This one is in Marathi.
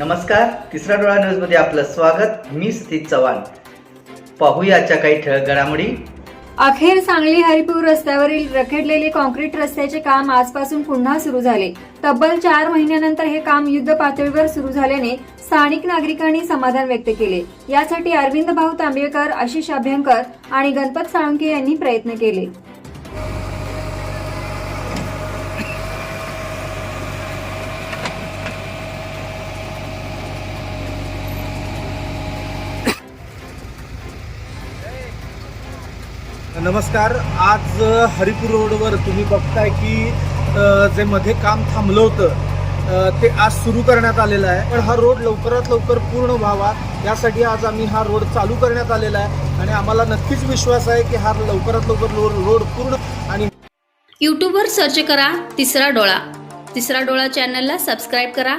नमस्कार तिसरा डोळा न्यूजमध्ये आपलं स्वागत. मी स्थित चव्हाण. पाहूयाच्या काही ठळक घडामोडी. अखेर सांगली हरिपूर रस्त्यावरील रखडलेले कॉन्क्रीट रस्त्याचे काम आजपासून पुन्हा सुरू झाले. तब्बल चार महिन्यानंतर हे काम युद्ध पातळीवर सुरू झाल्याने स्थानिक नागरिकांनी समाधान व्यक्त केले. यासाठी अरविंद भाऊ तांबेकर आशिष अभ्यंकर आणि गणपत साळुंके यांनी प्रयत्न केले. नमस्कार आज हरिपूर रोडवर तुम्ही बघताय की जे मध्ये काम थांबलं होतं ते आज सुरू करण्यात आलेलं आहे. पण हा रोड लवकरात लवकर पूर्ण व्हावा यासाठी आज आम्ही हा रोड चालू करण्यात आलेला आहे. आणि आम्हाला नक्कीच विश्वास आहे की हा लवकरात लवकर रो- रोड पूर्ण आणि यूट्यूबवर सर्च करा तिसरा डोळा. तिसरा डोळा चॅनलला सबस्क्राईब करा.